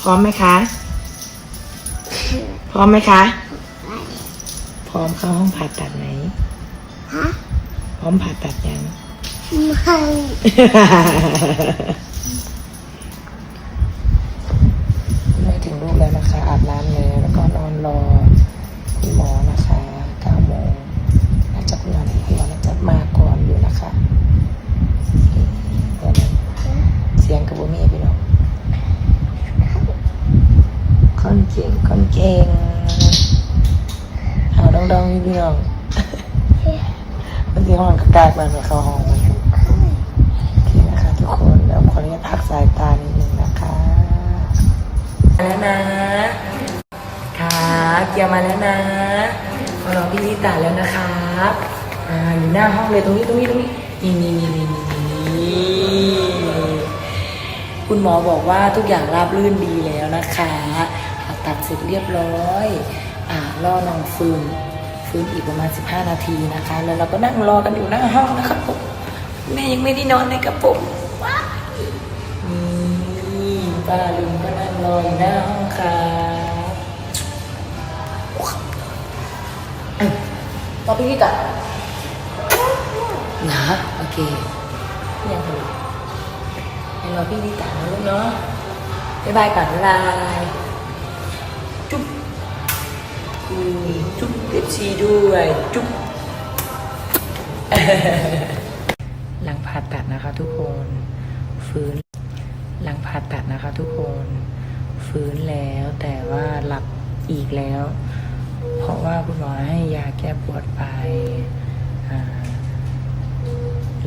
พร้อมไหมคะ พร้อมไหมคะ พร้อมเข้าห้องผ่าตัดไหมฮะพร้อมผ่าตัดยังไม่ไม่ถึงลูกแล้วนะคะ อาบน้ำแล้วแล้วก็นอนรอคุณหมอนะคะ9โมงน่าจะคุณหมอคุณหมอน่าจะมาก่อนอยู่นะคะเดี๋ยวนะเสียงกับบุมีพี่น้อง คนเก่งคนเก่งเอาดองดองๆพี่น้องมันที่ห้องกากมันมาเข้าห้องมันโอเคนะคะทุกคนแล้วขออนุญาตพักสายตานิดนึงนะคะมาแล้วนะค่ะเกียร์มาแล้วนะมารอพี่ลิตาแล้วนะครับอ่าอยู่หน้าห้องเลยตรงนี้ตรงนี้ตรงนี้นี่นี่นี่นี่นี่คุณหมอบอกว่าทุกอย่างราบรื่นดีแล้วนะคะ สร็จเรียบร้อยอ่าล่อน้องฟืนฟื้นอีกประมาณ 15 นาทีนะคะ แล้วเราก็นั่งรอกันอยู่หน้าห้องนะครับผมแม่ยังไม่ได้นอนเลยกับผมว้ายนี่ป้าลุงก็นั่งรออยู่หน้าห้องครับอะต่อไปพี่ก่อนนะโอเคยังไงให้รอพี่ลิตานะลูกเนาะบ๊ายบายก่อนบ๊ายบาย จุ๊บเอฟซีด้วยจุ๊บหลังผ่าตัดนะคะทุกคนฟื้น หลังผ่าตัดนะคะทุกคนฟื้นแล้วแต่ว่าหลับอีกแล้ว เพราะว่าคุณหมอให้ยาแก้ปวดไป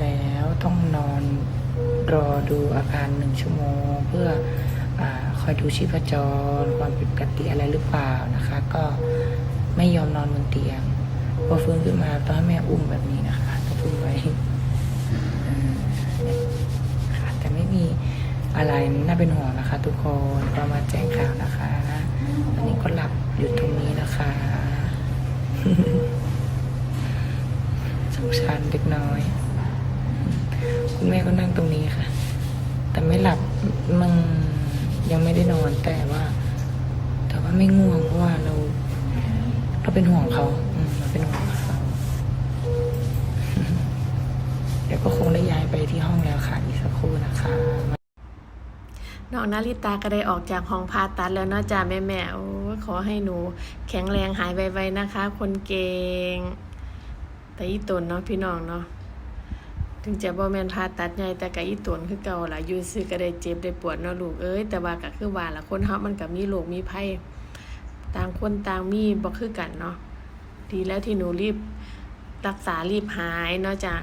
แล้วต้องนอนรอดูอาการหนึ่งชั่วโมง เพื่อ คอยดูชีพจร ความผิดปกติอะไรหรือเปล่านะคะ ก็ไม่ยอมนอนบนเตียง พอฟื้นขึ้นมาต้องให้แม่อุ้มแบบนี้นะคะต้องอุ้มไว้ค่ะแต่ไม่มีอะไรน่าเป็นห่วงนะคะ ทุกคนก็มาแจ้งข่าวนะคะตอนนี้ก็หลับอยู่ตรงนี้นะคะสงสารเด็กน้อย คุณแม่ก็นั่งตรงนี้ค่ะ แต่ไม่หลับมัน ยังไม่ได้นอนแต่ว่า แต่ว่าไม่ง่วงเพราะว่าเรา เราเป็นห่วงเขาอืมเราเป็นห่วงเขาเดี๋ยวก็คงได้ย้ายไปที่ห้องแล้วค่ะ อีกสักครู่นะคะ น้องนาริตาก็ได้ออกจากห้องผ่าตัดแล้วเนาะจ้าแม่แม่ๆโอ้ยขอให้หนู แข็งแรงหายไวๆนะคะ คนเก่ง แต่อีตนเนาะพี่น้องเนาะ ถึงจะบ่แม่นผ่าตัดใหญ่แต่ก็อีตนคือเก่าล่ะอยู่ซื่อก็ได้เจ็บได้ปวดเนาะลูกเอ้ยแต่ว่าก็คือว่าล่ะคนเฮามันก็มีโรคมีภัยต่างคนต่างมีบ่คือกันเนาะดีแล้วที่หนูรีบรักษารีบหายเนาะจ้ะ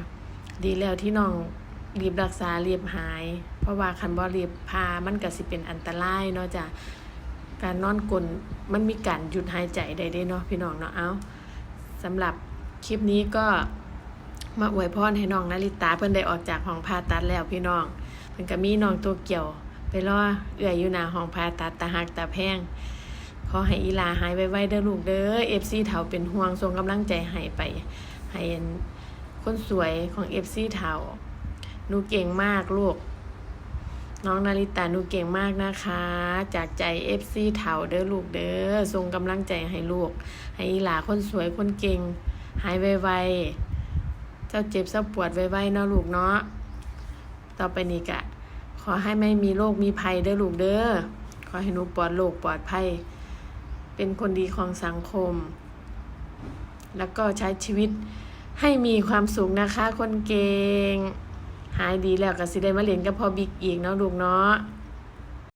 ดีแล้วที่น้องรีบรักษารีบหาย เพราะว่าคันบ่รีบพามันก็สิเป็นอันตรายเนาะจ้ะการนอนกลนมันมีการหยุดหายใจได้เด้เนาะพี่น้องเนาะเอาสำหรับคลิปนี้ก็ มาอวยพรให้น้องนาริตาเพิ่นได้ออกจากห้องผ่าตัดแล้วพี่น้องเพิ่นก็มีน้องตัวเกี่ยว ไปรอเอื้อยอยู่หน้าห้องผ่าตัดตาหักตาแพงขอให้อีลาหายไวๆเด้อลูกเด้อ FC เฒ่าเป็นห่วงส่งกำลังใจให้ไป ให้คนสวยของ FC เฒ่าหนูเก่งมากลูก น้องนาริตาหนูเก่งมากนะคะ จากใจ FC เถาเด้อลูกเด้อส่งกำลังใจให้ลูก ให้อีลาคนสวยคนเก่ง หายไวๆ เจ้าเจ็บเจ้าปวดไว้ๆเนาะลูกเนาะต่อไปนี้กะ ขอให้ไม่มีโรคมีภัยเด้อลูกเด้อขอให้หนูปลอดโรคปลอดภัย เป็นคนดีของสังคม แล้วก็ใช้ชีวิตให้มีความสุขนะคะ คนเก่ง หายดีแล้วก็สิได้มาเรียนกับพ่อบิ๊กอีกเนาะลูกเนาะ